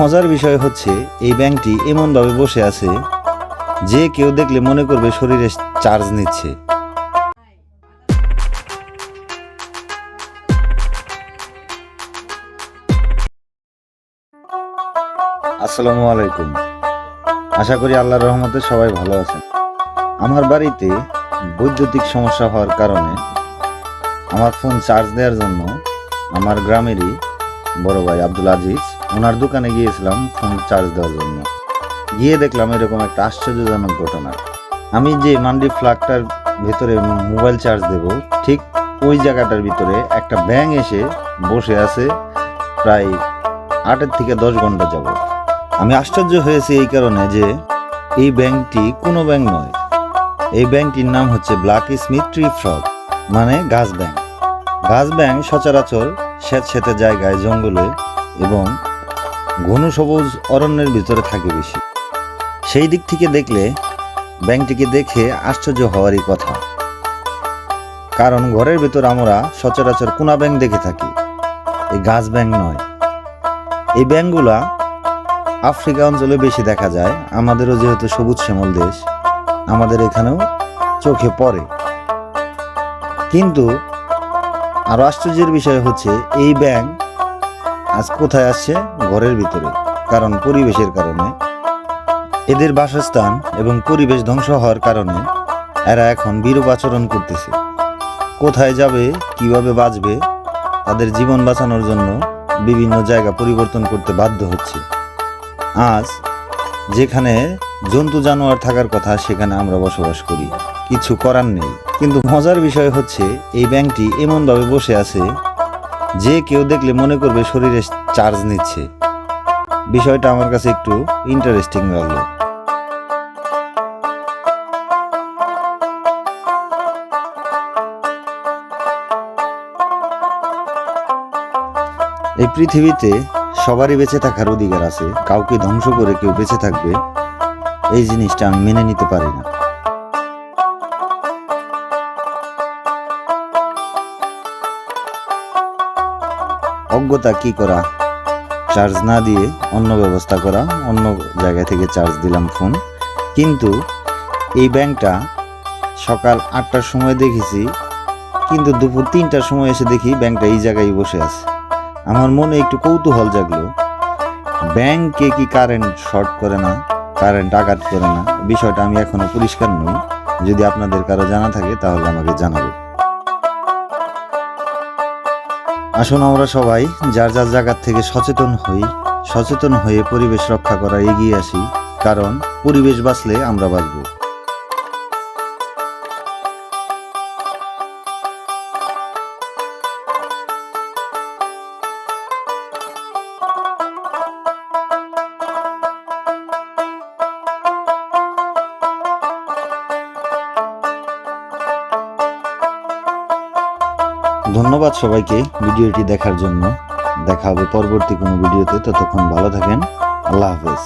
মজার বিষয় হচ্ছে, এই ব্যাংকটি এমনভাবে বসে আছে যে কেউ দেখলে মনে করবে শরীরে চার্জ নিচ্ছে। আসসালামু আলাইকুম। আশা করি আল্লাহর রহমতে সবাই ভালো আছেন। আমার বাড়িতে বৈদ্যুতিক সমস্যা হওয়ার কারণে আমার ফোন চার্জ দেওয়ার জন্য আমার গ্রামেরই বড় ভাই আব্দুল আজিজ ওনার দোকানে গিয়েছিলাম ফোন চার্জ দেওয়ার জন্য। গিয়ে দেখলাম এরকম একটা আশ্চর্যজনক ঘটনা। আমি যে মান্ডি ফ্ল্যাগটার ভেতরে মোবাইল চার্জ দেব, ঠিক ওই জায়গাটার ভিতরে একটা ব্যাং এসে বসে আছে প্রায় আটের থেকে দশ ঘণ্টা যাব আমি আশ্চর্য হয়েছি এই কারণে যে এই ব্যাংকটি কোনো ব্যাংক নয়। এই ব্যাংকটির নাম হচ্ছে ব্ল্যাক স্মিথ ট্রি ফ্রগ মানে গাছ ব্যাংক গাছ ব্যাংক সচরাচর স্যাঁতস্যাঁতে জায়গায়, জঙ্গলে এবং ঘন সবুজ অরণ্যের ভিতরে থাকে বেশি। সেই দিক থেকে দেখলে ব্যাংকটিকে দেখে আশ্চর্য হওয়ারই কথা। কারণ ঘরের ভিতর আমরা সচরাচর কোনা ব্যাংক দেখে থাকি। এই গাছ ব্যাংক নয়। এই ব্যাংকগুলা আফ্রিকা অঞ্চলে বেশি দেখা যায়। আমাদেরও যেহেতু সবুজ শ্যামল দেশ, আমাদের এখানেও চোখে পড়ে। কিন্তু আরও আশ্চর্যের বিষয় হচ্ছে, এই ব্যাংক আজ কোথায় আসছে ঘরের ভিতরে। কারণ পরিবেশের কারণে। এদের বাসস্থান এবং পরিবেশ ধ্বংস হওয়ার কারণে এরা এখন বিরূপ আচরণ করতেছে। কোথায় যাবে, কীভাবে বাঁচবে, তাদের জীবন বাঁচানোর জন্য বিভিন্ন জায়গা পরিবর্তন করতে বাধ্য হচ্ছে। আজ যেখানে জন্তু জানোয়ার থাকার কথা, সেখানে আমরা বসবাস করি। কিছু করার নেই। কিন্তু মজার বিষয় হচ্ছে, এই ব্যাংকটি এমনভাবে বসে আছে যে কেউ দেখলে মনে করবে শরীরে চার্জ নিচ্ছে। বিষয়টা আমার কাছে একটু ইন্টারেস্টিং লাগল। এই পৃথিবীতে সবারই বেঁচে থাকার অধিকার আছে, কাউকে ধ্বংস করে কেউ বেঁচে থাকবে, এই জিনিসটা আমি মেনে নিতে পারি না। অজ্ঞতা কি করা? চার্জ না দিয়ে অন্য ব্যবস্থা করা, অন্য জায়গা থেকে চার্জ দিলাম ফোন কিন্তু এই ব্যাংকটা সকাল আটটার সময় দেখেছি, কিন্তু দুপুর তিনটার সময় এসে দেখি ব্যাংকটা এই জায়গায় বসে আছে। আমার মনে একটু কৌতূহল জাগলো, ব্যাংকে কি কারেন্ট শর্ট করে না কারেন্ট আঘাত করে না? বিষয়টা আমি এখনও পরিষ্কার নই। যদি আপনাদের কারও জানা থাকে, তাহলে আমাকে জানাব আসুন আমরা সবাই যার যার জায়গার থেকে সচেতন হই, সচেতন হয়ে পরিবেশ রক্ষা করা এগিয়ে আসি, কারণ পরিবেশ বাঁচলে আমরা বাঁচবো। ধন্যবাদ সবাইকে ভিডিওটি দেখার জন্য। দেখা হবে পরবর্তী কোনো ভিডিওতে। ততক্ষণ ভালো থাকেন। আল্লাহ হাফেজ।